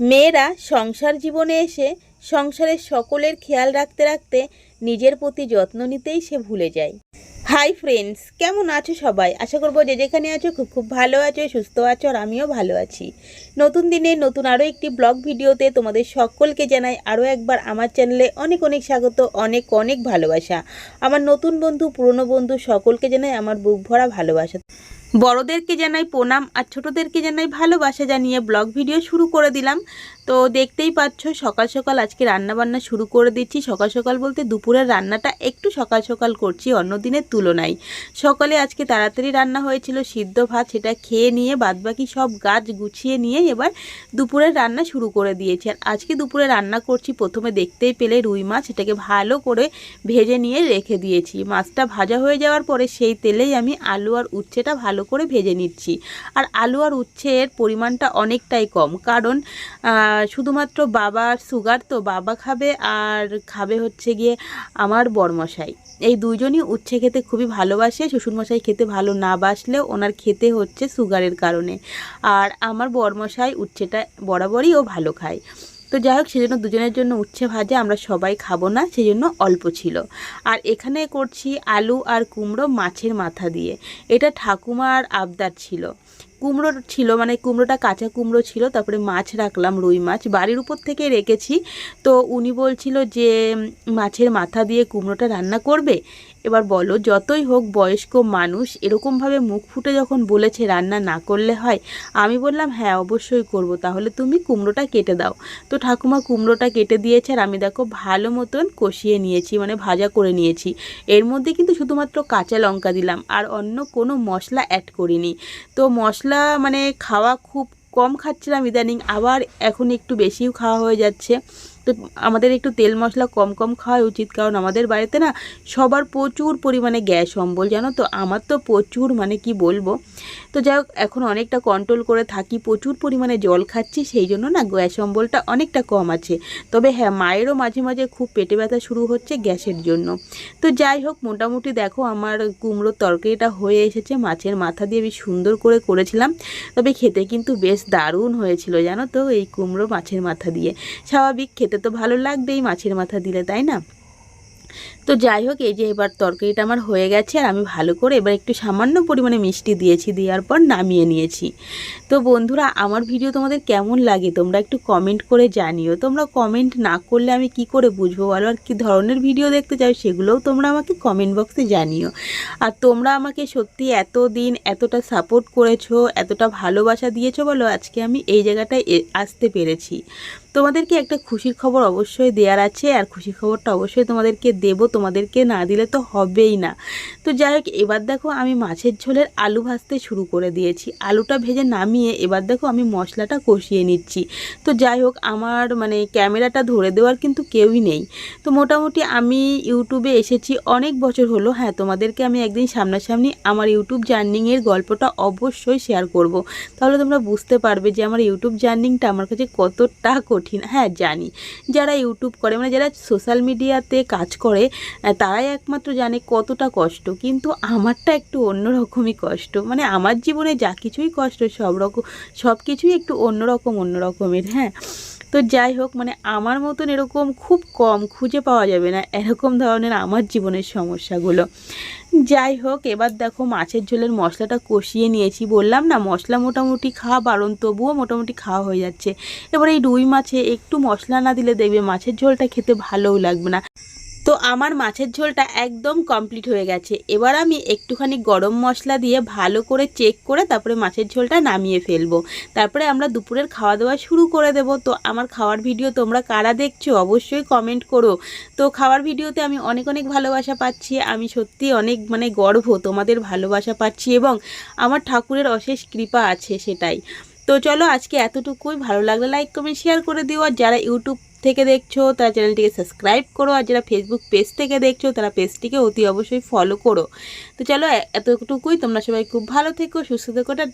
মেয়েরা সংসার জীবনে এসে সংসারের সকলের খেয়াল রাখতে রাখতে নিজের প্রতি যত্ন নিতেই সে ভুলে যায়। হাই ফ্রেন্ডস কেমন আছো সবাই? আশা করব যে যেখানে আছো খুব খুব ভালো আছো, সুস্থ আছো আর আমিও ভালো আছি। নতুন দিনে নতুন আরও একটি ব্লগ ভিডিওতে তোমাদের সকলকে জানাই আরও একবার আমার চ্যানেলে অনেক অনেক স্বাগত, অনেক অনেক ভালোবাসা। আমার নতুন বন্ধু, পুরনো বন্ধু সকলকে জানাই আমার বুক ভরা ভালোবাসা। বড়দেরকে জানাই প্রণাম আর ছোটদেরকে জানাই ভালোবাসা জানিয়ে ব্লগ ভিডিও শুরু করে দিলাম। তো দেখতেই পাচ্ছ, সকাল সকাল আজকে রান্না বান্না শুরু করে দিচ্ছি। সকাল সকাল বলতে দুপুরের রান্নাটা একটু সকাল সকাল করছি, অন্য দিনের তুলনায়। সকালে আজকে তাড়াতাড়ি রান্না হয়েছিল, সিদ্ধ ভাত সেটা খেয়ে নিয়ে বাদবাকি সব গাছ গুছিয়ে নিয়ে এবার দুপুরের রান্না শুরু করে দিয়েছি। আর আজকে দুপুরে রান্না করছি, প্রথমে দেখতেই পেলে রুই মাছ, সেটাকে ভালো করে ভেজে নিয়ে রেখে দিয়েছি। মাছটা ভাজা হয়ে যাওয়ার পরে সেই তেলেই আমি আলু আর উচ্ছেটা ভালো করে ভেজে নিচ্ছি। আর আলু আর উচ্ছের পরিমাণটা অনেকটাই কম। কারণ শুধুমাত্র বাবার সুগার তো বাবা খাবে আর খাবে হচ্ছে গিয়ে আমার বরমশাই। এই দুজনই উচ্ছে খেতে খুবই ভালোবাসে, শ্বশুরমশাই খেতে ভালো না বাসলেও ওনার খেতে হচ্ছে সুগারের কারণে। আর আমার বরমশাই উচ্ছেটা বরাবরই ও ভালো খায়। তো যাই হোক, সেজন্য দুজনের জন্য উচ্ছে ভাজা আমরা সবাই খাব না, সেজন্য অল্প ছিল। আর এখানে করছি আলু আর কুমড়ো মাছের মাথা দিয়ে। এটা ঠাকুমার আবদার ছিল। কুমড়ো ছিল মানে কুমড়োটা কাঁচা কুমড়ো ছিল, তারপরে মাছ রাখলাম, রুই মাছ। বাড়ির উপর থেকে রেখেছি। তো উনি বলছিল যে, মাছের মাথা দিয়ে কুমড়োটা রান্না করবে? এবার বলো, যতই হোক বয়স্ক মানুষ, এরকমভাবে মুখ ফুটে যখন বলেছে রান্না না করলে হয়, আমি বললাম হ্যাঁ অবশ্যই করব, তাহলে তুমি কুমড়োটা কেটে দাও। তো ঠাকুমা কুমড়োটা কেটে দিয়েছে আর আমি দেখো ভালো মতন কষিয়ে নিয়েছি মানে ভাজা করে নিয়েছি। এর মধ্যে কিন্তু শুধুমাত্র কাঁচা লঙ্কা দিলাম, আর অন্য কোনো মশলা অ্যাড করিনি। তো মশলা মানে খাওয়া খুব কম খাচ্ছিলাম ইদানিং আবার এখন একটু বেশিও খাওয়া হয়ে যাচ্ছে। তো আমাদের একটু তেল মশলা কম কম খাওয়া উচিত, কারণ আমাদের বাড়িতে না সবার প্রচুর পরিমাণে গ্যাস অম্বল, জানো তো? আমার তো প্রচুর মানে কি বলব? তো যাই হোক, এখন অনেকটা কন্ট্রোল করে থাকি, প্রচুর পরিমাণে জল খাচ্ছি, সেই জন্য না গ্যাস অম্বলটা অনেকটা কম আছে। তবে হ্যাঁ মায়েরও মাঝে মাঝে খুব পেটে ব্যথা শুরু হচ্ছে গ্যাসের জন্য। তো যাই হোক, মোটামুটি দেখো আমার কুমড়োর তরকারিটা হয়ে এসেছে, মাছের মাথা দিয়ে বেশ সুন্দর করে করেছিলাম। তবে খেতে কিন্তু বেশ দারুণ হয়েছিল, জানো তো? এই কুমড়ো মাছের মাথা দিয়ে। স্বাভাবিক খেতে তো ভালো লাগবেই মাছের মাথা দিলে, তাই না? তো যাই হোক, এই যে এবার তরকারিটা আমার হয়ে গেছে আর আমি ভালো করে এবার একটু সামান্য পরিমাণে মিষ্টি দিয়েছি, দেওয়ার পর নামিয়ে নিয়েছি। তো বন্ধুরা, আমার ভিডিও তোমাদের কেমন লাগে তোমরা একটু কমেন্ট করে জানিও। তোমরা কমেন্ট না করলে আমি কি করে বুঝব বলো? আর কী ধরনের ভিডিও দেখতে চাও সেগুলোও তোমরা আমাকে কমেন্ট বক্সে জানিও। আর তোমরা আমাকে সত্যি এত দিন এতটা সাপোর্ট করেছ, এতটা ভালোবাসা দিয়েছ বলো, আজকে আমি এই জায়গাটায় আসতে পেরেছি। তোমাদেরকে একটা খুশির খবর অবশ্যই দেওয়ার আছে, আর খুশির খবরটা অবশ্যই তোমাদেরকে দেবো, তোমাদেরকে না দিলে তো হবেই না। তো যাই হোক, এবার দেখো আমি মাছের ঝোলের আলু ভাজতে শুরু করে দিয়েছি। আলুটা ভেজে নামিয়ে এবার দেখো আমি মশলাটা কষিয়ে নিচ্ছি। তো যাই হোক, আমার মানে ক্যামেরাটা ধরে দেওয়ার কিন্তু কেউই নেই। তো মোটামুটি আমি ইউটিউবে এসেছি অনেক বছর হলো। হ্যাঁ তোমাদেরকে আমি একদিন সামনাসামনি আমার ইউটিউব জার্নিংয়ের গল্পটা অবশ্যই শেয়ার করব। তাহলে তোমরা বুঝতে পারবে যে আমার ইউটিউব জার্নিংটা আমার কাছে কতটা কঠিন। হ্যাঁ জানি। যারা ইউটিউব করে মানে যারা সোশ্যাল মিডিয়াতে কাজ করে তারাই একমাত্র জানে কতটা কষ্ট। কিন্তু আমারটা একটু অন্যরকমই কষ্ট। মানে আমার জীবনে যা কিছুই কষ্ট, সব রকম, সব কিছুই একটু অন্যরকম, অন্যরকমের। হ্যাঁ। তো যাই হোক মানে আমার মতন এরকম খুব কম খুঁজে পাওয়া যাবে না এরকম ধরনের আমার জীবনের সমস্যাগুলো। যাই হোক, এবার দেখো মাছের ঝোলের মশলাটা কষিয়ে নিয়েছি। বললাম না, মশলা মোটামুটি খাওয়া বারণ, তবুও মোটামুটি খাওয়া হয়ে যাচ্ছে। এবার এই রুই মাছে একটু মশলা না দিলে দেখবে মাছের ঝোলটা খেতে ভালোও লাগবে না। তো আমার মাছের ঝোলটা একদম কমপ্লিট হয়ে গেছে। এবার আমি একটুখানি গরম মশলা দিয়ে ভালো করে চেক করে তারপরে মাছের ঝোলটা নামিয়ে ফেলব। তারপরে আমরা দুপুরের খাওয়া দাওয়া শুরু করে দেব। তো আমার খাওয়ার ভিডিও তোমরা কারা দেখছ অবশ্যই কমেন্ট করো। তো খাওয়ার ভিডিওতে আমি অনেক অনেক ভালোবাসা পাচ্ছি। আমি সত্যি অনেক মানে গর্ব তোমাদের ভালোবাসা পাচ্ছি এবং আমার ঠাকুরের অশেষ কৃপা আছে সেটাই। তো চলো আজকে এতটুকুই। ভালো লাগলে লাইক কমেন্ট শেয়ার করে দিও। আর যারা ইউটিউব থেকে দেখছ, তারা চ্যানেলটিকে সাবস্ক্রাইব করো, আর যারা ফেসবুক পেজ থেকে দেখছ, তারা পেজটিকে অতি অবশ্যই ফলো করো। তো চলো এতটুকুই, তোমরা সবাই খুব ভালো থেকো, সুস্থ থেকো